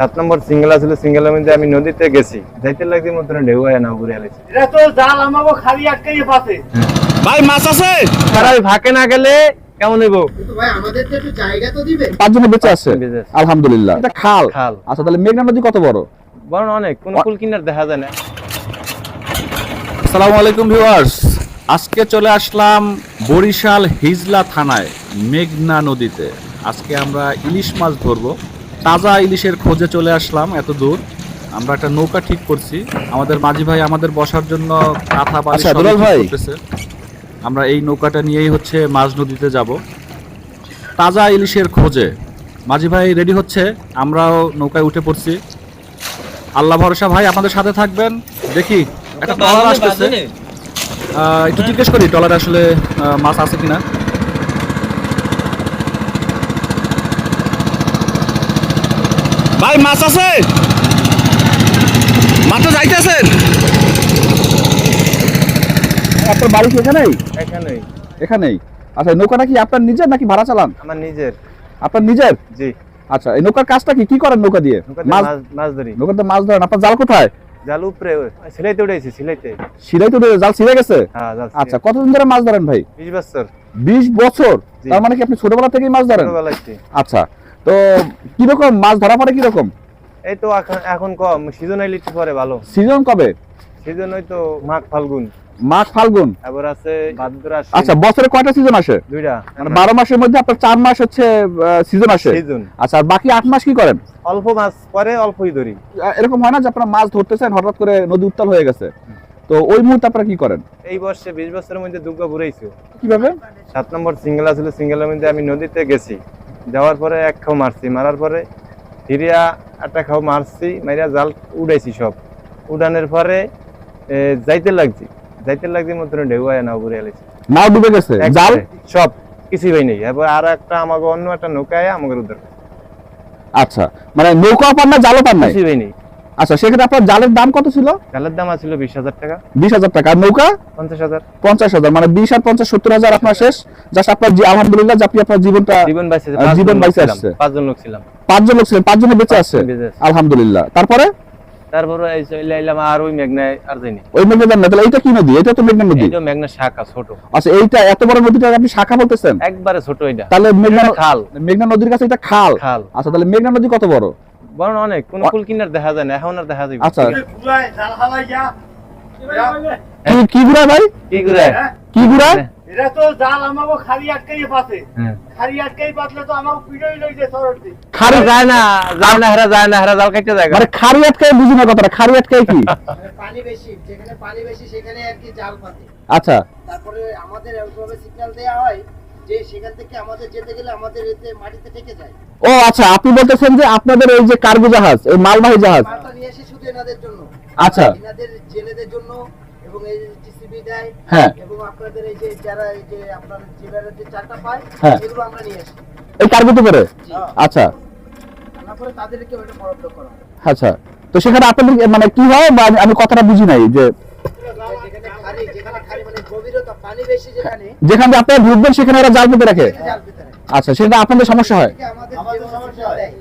সাত নম্বর সিঙ্গেল আছিল সিঙ্গেলের মধ্যে আমি নদীতে গেছি যাইতে লাগছে মতো ঢেউ হয় না ঘুরে আলেছি এটা তো জাল আমাকে খালি আটকাই পাশে ভাই মাছ আছে? তারা ওই ফাঁকে না গেলে কেমন হইব? ভাই আমাদের তো একটু জায়গা তো দিবে পাঁচজনে বেঁচে বেঁচে আছে। আলহামদুলিল্লাহ। এটা খাল। খাল। আচ্ছা তাহলে মেঘনা নদী কত বড়? বড় অনেক কোন কুল কিনার দেখা যায় না। আসসালামু আলাইকুম ভিউয়ার্স। আজকে চলে আসলাম বরিশাল হিজলা থানায় মেঘনা নদীতে। আজকে আমরা ইলিশ মাছ ধরবো। তাজা ইলিশের খোঁজে চলে আসলাম এত দূর। আমরা একটা নৌকা ঠিক করছি। আমাদের মাঝি ভাই আমাদের বসার জন্য কাঁথা বালিশ আচ্ছা, ভাই। আমরা এই নৌকাটা নিয়েই হচ্ছে মাছ নদীতে যাব। তাজা ইলিশের খোঁজে। মাঝি ভাই রেডি হচ্ছে। আমরাও নৌকায় উঠে পড়ছি। আল্লাহ ভরসা ভাই আমাদের সাথে থাকবেন। দেখি একটা ট্রলার আসতেছে। একটু জিজ্ঞেস করি ট্রলারে আসলে মাছ আছে কিনা? ভাই মাছ আছে? মাছ যাইতেছেন। আপনার বাড়ি কি এখানেই? এখানেই। এখানেই? আচ্ছা নৌকাটা কি আপনার নিজের নাকি ভাড়া চালান? আমার নিজের। আপনার নিজের? জি। আচ্ছা এই নৌকার কাজটা কি কি করেন নৌকা দিয়ে? মাছ ধরি। নৌকাতে মাছ ধরেন। আপনার জাল কোথায়? জাল উপরে সিলাইতে উঠেছি সিলাইতে। সিলাই তো জাল ছিঁড়ে গেছে? হ্যাঁ আচ্ছা কতদিন ধরে মাছ ধরেন ভাই? বিশ বছর। বিশ বছর? তার মানে কি আপনি ছোটবেলা থেকেই মাছ ধরেন? আচ্ছা তো কীরকম মাছ ধরা পড়ে কীরকম? এই তো এখন- কম সিজনালিটি পরে ভালো। সিজন কবে? সিজন ওই তো মাঘ ফাল্গুন। মাঘ ফাল্গুন। তারপর আছে ভাদ্র আসে। আচ্ছা বছরে কয়টা সিজন আসে? দুইটা। মানে বারো মাসের মধ্যে আপনার চার মাস হচ্ছে সিজন আসে? সিজন আচ্ছা আর বাকি আট মাস কি করেন? অল্প মাছ পরে অল্পই ধরি। এরকম হয় না যে আপনারা মাছ ধরতেছেন হঠাৎ করে নদী উত্তাল হয়ে গেছে? তো ওই মুহূর্তে আপনারা কি করেন? এই বর্ষে বিশ বছরের মধ্যে দুর্গা ঘুরেছি কীভাবে? সাত নম্বর সিঙ্গেল আছিল সিঙ্গেলের মধ্যে আমি নদীতে গেছি। যাওয়ার পরে এক খাও মারছি মারার পরে হিরিয়া একটা খাও মারছি মারিয়া জাল উড়াইছি সব। উড়ানোর পরে যাইতে লাগছি। যাইতে লাগছি মতন ঢেউ আয় না ঘুরে এলেছি নাও ডুবে গেছে? জাল? সব কিছুই হয় নাই এরপর আর একটা আমাকে অন্য একটা নৌকায় আমাকে উদ্ধার আচ্ছা মানে নৌকা পান না জালও পান না কিছুই হয় নাই আচ্ছা সেক্ষেত্রে আপনার জালের দাম কত ছিল? জালের দাম আছিল বিশ হাজার টাকা। বিশ হাজার টাকা আর নৌকা? পঞ্চাশ হাজার। পঞ্চাশ হাজার মানে বিশ আর পঞ্চাশ সত্তর হাজার আপনার শেষ। জাস্ট আপনার আলহামদুলিল্লাহ আপনি আপনার জীবনটা জীবন বাইসে জীবন বাইচে আসছে। পাঁচজন লোক ছিলাম। পাঁচজন লোক ছিলেন পাঁচজনে বেঁচে আছে? আলহামদুলিল্লাহ। তারপরে? তারপরে এই চলে আইলাম আর ওই মেঘনায় আর যাইনি ওই মেঘনা না তাহলে এইটা কি নদী? এটা তো মেঘনা নদী। মেঘনা শাখা ছোট। আচ্ছা এইটা এত বড় নদীটা আপনি শাখা বলতেছেন? একবারে ছোট এটা তাহলে মেঘনা খাল। মেঘনা নদীর কাছে এটা খাল। খাল। আচ্ছা তাহলে মেঘনা নদী কত বড়? না অনেক কোন কুল কিনার দেখা যায় না এখন আর দেখা যায় আচ্ছা। কি গুড়া ভাই? কি করে কি গুড়া এটা তো জাল আমাকে খালি আটকাই পাশে হ্যাঁ। খালি আটকাই পাতলে তো আমাকে পিড়ই লই যায় খারি যায় না যায় না হেরা যায় না হেরা জাল কাটতে যায়। মানে খারি আটকায় বুঝি না কথাটা খারি আটকায় কি? পানি বেশি যেখানে পানি বেশি সেখানে আর কি জাল পাতে। আচ্ছা। তারপরে আমাদের সিগন্যাল দেওয়া হয় যে সেখান থেকে আমাদের যেতে গেলে আমাদের এতে মাটিতে ঠেকে যায়। ও আচ্ছা আপনি বলতেছেন যে আপনাদের এই যে কার্গো জাহাজ এই মালবাহী জাহাজ। মালটা নিয়ে শুধু এনাদের জন্য। আচ্ছা। এনাদের জেলেদের জন্য এবং এই টিসিবি দেয়। হ্যাঁ। এবং আপনাদের এই যে যারা এই যে আপনার যে পায় হ্যাঁ। এগুলো আমরা নিয়ে আসি। এই কার্গোতে করে? আচ্ছা। তারপরে তাদেরকে ওইটা বরাদ্দ করা আচ্ছা। তো সেখানে আপনাদের মানে কি হয়? বা আমি কথাটা বুঝি নাই যে যেখানে খালি যেখানে খালি মানে গভীরতা পানি বেশি যেখানে আপনারা ঢুকবেন সেখানে ওরা জাল পেতে রাখে? জাল পেতে রাখে। আচ্ছা সেটা আপনাদের সমস্যা হয়? আমাদের আমাদের যে সমস্যা সমস্যা হয়। দেয়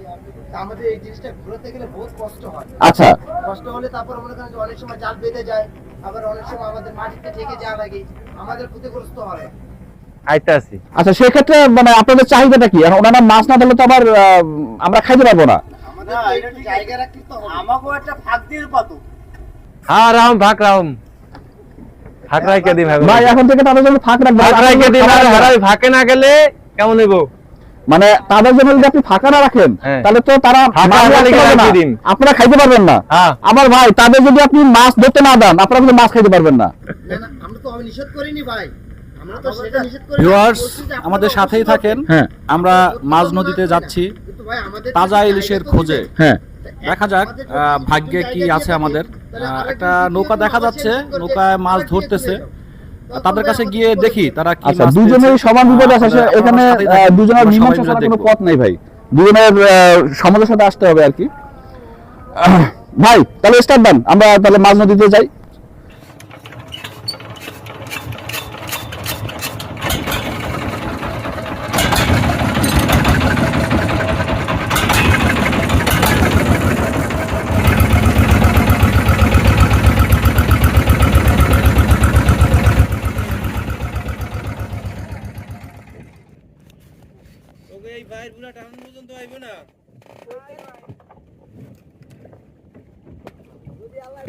তা আমাদের এই জিনিসটা ঘুরতে গেলে বহুত কষ্ট হয়। আচ্ছা। কষ্ট হলে তারপর মনে করেন যে অনেক সময় জাল বেঁধে যায় আবার অনেক সময় আমাদের মাটিতে ঠেকে যাওয়া লাগে আমাদের ক্ষতিগ্রস্ত হয়। আচ্ছা সেক্ষেত্রে মানে আপনাদের চাহিদাটা কি? ওনারা মাছ না ধরলে তো আবার আমরা খাইতে পারব না। হ্যাঁ রাম ভাগ রাম দি ভাগ ভাই এখন থেকে তাদের জন্য ফাঁক রাখবেন খাবার হেরা ফাঁকে না গেলে কেমন হইব? মানে তাদের জন্য যদি আপনি ফাঁকা না রাখেন হ্যাঁ। তাহলে তো তারা। রাখি। আপনারা খাইতে পারবেন না। হ্যাঁ। আবার ভাই তাদের যদি আপনি মাছ ধরতে না দেন আপনারা কিন্তু মাছ খাইতে পারবেন না। না, না, আমরা তো নিষেধ করিনি ভাই। আমরা তো সেটা নিষেধ করি ভিউয়ার্স আমাদের সাথেই থাকেন। হ্যাঁ। আমরা মাঝ নদীতে যাচ্ছি। ভাই তাজা ইলিশের খোঁজে। হ্যাঁ। দেখা যাক ভাগ্যে কি আছে আমাদের। একটা নৌকা দেখা যাচ্ছে নৌকায় মাছ ধরতেছে। তাদের কাছে গিয়ে দেখি তারা কি আচ্ছা দুজনেই দুজনের সমান বিপদ আছে এখানে আহ, দুজনের আমরা মীমাংসা ছাড়া কোনো পথ নেই ভাই। দুজনের আহ, সমাজের সাথে আসতে হবে আর কি। ভাই তাহলে স্টার্ট দেন আমরা তাহলে মাঝ নদীতে যাই। এই বাইর বুড়া টাউন পর্যন্ত আইব না। যদি আল্লাহ